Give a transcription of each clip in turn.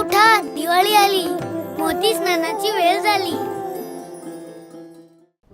उठा दिवाळी आली. मोती स्नानाची वेळ झाली.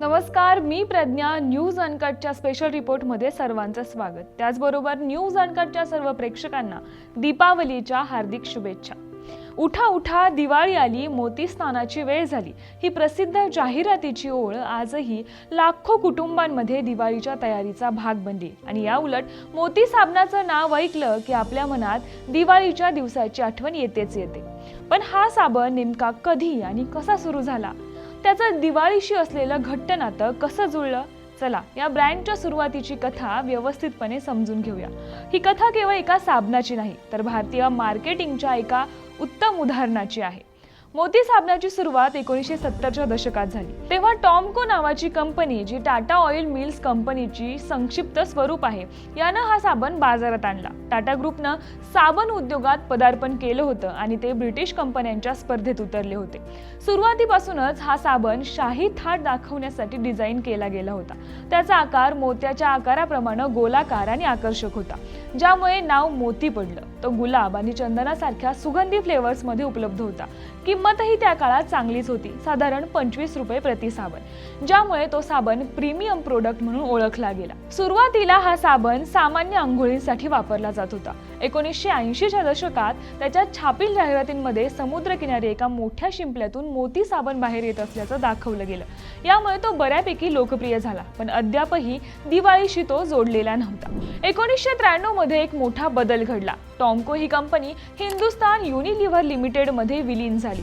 नमस्कार मी प्रज्ञा. न्यूज अनकटच्या स्पेशल रिपोर्टमध्ये सर्वांचं स्वागत. त्याचबरोबर न्यूज अनकटच्या सर्व प्रेक्षकांना दीपावलीच्या हार्दिक शुभेच्छा. उठा उठा दिवाळी आली मोती स्नानाची वेळ झाली. ही प्रसिद्ध जाहिरातीची ओळ आजही लाखो कुटुंबांमध्ये दिवाळीच्या तयारीचा भाग बनली. आणि या उलट मोती साबणाचं नाव ऐकलं की आपल्या मनात दिवाळीच्या दिवसाची आठवण येतेच येते. पण हा साबण नेमका कधी आणि कसा सुरू झाला? त्याचं दिवाळीशी असलेलं घट्ट नातं कसं जुळलं? चला या ब्रँडच्या सुरुवातीची कथा व्यवस्थितपणे समजून घेऊया. ही कथा केवळ एका साबणाची नाही तर भारतीय मार्केटिंगच्या एका उत्तम उदाहरणाची आहे. मोती साबणाची सुरुवात एकोणीसशे सत्तरच्या दशकात झाली. तेव्हा टॉमको नावाची कंपनी जी टाटा ऑइल मिल्स कंपनीची संक्षिप्त स्वरूप आहे यानं हा साबण बाजारात आणला. टाटा ग्रुपनं साबण उद्योगात पदार्पण केलं होतं आणि ते ब्रिटिश कंपन्यांच्या स्पर्धेत उतरले होते. सुरुवातीपासूनच हा साबण शाही थाट दाखवण्यासाठी डिझाईन केला गेला होता. त्याचा आकार मोत्याच्या आकाराप्रमाणे गोलाकार आणि आकर्षक होता. ज्यामुळे नाव मोती पडलं. तो गुलाब आणि चंदनासारख्या सुगंधी फ्लेवर्समध्ये उपलब्ध होता. किंमतही त्या काळात चांगलीच होती. साधारण पंचवीस रुपये प्रति साबण. ज्यामुळे तो साबण प्रीमियम प्रोडक्ट म्हणून ओळखला गेला. सुरुवातीला हा साबण सामान्य आंघोळींसाठी वापरला जात होता. एकोणीसशे ऐंशीच्या दशकात त्याच्या छापील जाहिरातींमध्ये समुद्रकिनारी एका मोठ्या शिंपल्यातून मोती साबण बाहेर येत असल्याचं दाखवलं गेलं. यामुळे तो बऱ्यापैकी लोकप्रिय झाला पण अद्यापही दिवाळीशी तो जोडलेला नव्हता. एकोणीसशे त्र्याण्णवमध्ये एक मोठा बदल घडला. टॉमको ही कंपनी हिंदुस्तान युनिलिव्हर लिमिटेडमध्ये विलीन झाली.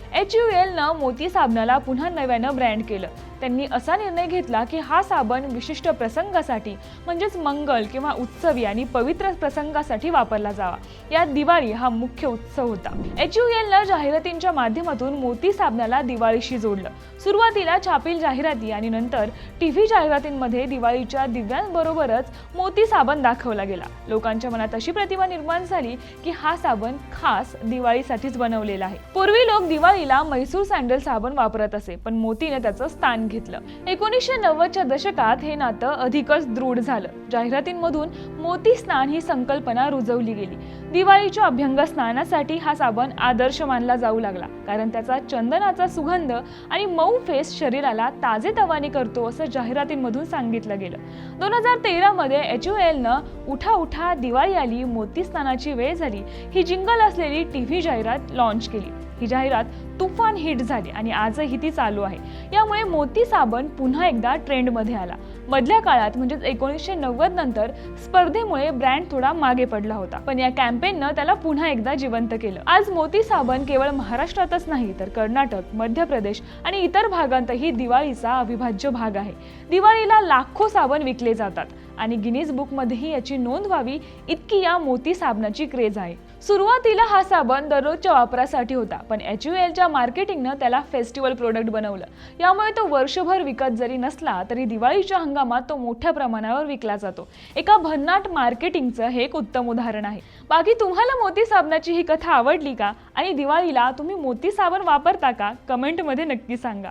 एच यू एलनं मोती साबणाला पुन्हा नव्यानं ब्रँड केलं. त्यांनी असा निर्णय घेतला की हा साबण विशिष्ट प्रसंगासाठी म्हणजेच मंगल किंवा उत्सवी आणि पवित्र प्रसंगासाठी वापरला जावा. यात दिवाळी हा मुख्य उत्सव होता. एच यू एलनं जाहिरातींच्या माध्यमातून मोती साबणाला दिवाळीशी जोडलं. सुरुवातीला छापील जाहिराती आणि नंतर टी व्ही जाहिरातींमध्ये दिवाळीच्या दिव्यांबरोबरच मोती साबण दाखवला गेला. लोकांच्या मनात अशी प्रतिमा निर्माण झाली की हा साबण खास दिवाळीसाठीच बनवलेला आहे. पूर्वी लोक दिवाळी दिवाळीला मैसूर सँडल साबण वापरत असे पण मोतीने त्याचं स्थान घेतलं. एकोणीसशे नव्वदच्या दशकात हे नातं अधिकच दृढ झालं. जाहिरातींमधून मोती स्नान ही संकल्पना रुजवली गेली. दिवाळीच्या अभ्यंग स्नानासाठी हा साबण आदर्श मानला जाऊ लागला कारण त्याचा चंदनाचा सुगंध आणि मऊ फेस शरीराला ताजेतवाने करतो असं जाहिरातींमधून सांगितलं गेलं. दोन हजार तेरामध्ये एच यू एलनं उठा उठा दिवाळी आली मोती स्नानाची वेळ झाली ही जिंगल असलेली टी व्ही जाहिरात लॉन्च केली. ही जाहिरात तुफान हिट झाली आणि आजही ती चालू आहे. यामुळे मोती साबण पुन्हा एकदा ट्रेंडमध्ये आला. मधल्या काळात म्हणजेच एकोणीसशे नव्वद नंतर स्पर्धेमुळे ब्रँड थोडा मागे पडला होता. पण या कॅम्पेननं त्याला पुन्हा एकदा जिवंत केलं. आज मोती साबण केवळ महाराष्ट्रातच नाही तर कर्नाटक मध्य प्रदेश आणि इतर भागांतही दिवाळीचा अविभाज्य भाग आहे. दिवाळीला लाखो साबण विकले जातात. आणि गिनीज बुकमध्येही याची नोंद व्हावी इतकी या मोती साबणाची क्रेज आहे. सुरुवातीला हा साबण दररोजच्या वापरासाठी होता पण एच यू एलच्या मार्केटिंगनं त्याला फेस्टिवल प्रोडक्ट बनवलं. यामुळे तो वर्षभर विकत जरी नसला तरी दिवाळीच्या हंगामात तो मोठ्या प्रमाणावर विकला जातो. एका भन्नाट मार्केटिंगचं हे एक उत्तम उदाहरण आहे. बाकी तुम्हाला मोती साबणाची ही कथा आवडली का? आणि दिवाळीला तुम्ही मोती साबण वापरता का? कमेंटमध्ये नक्की सांगा.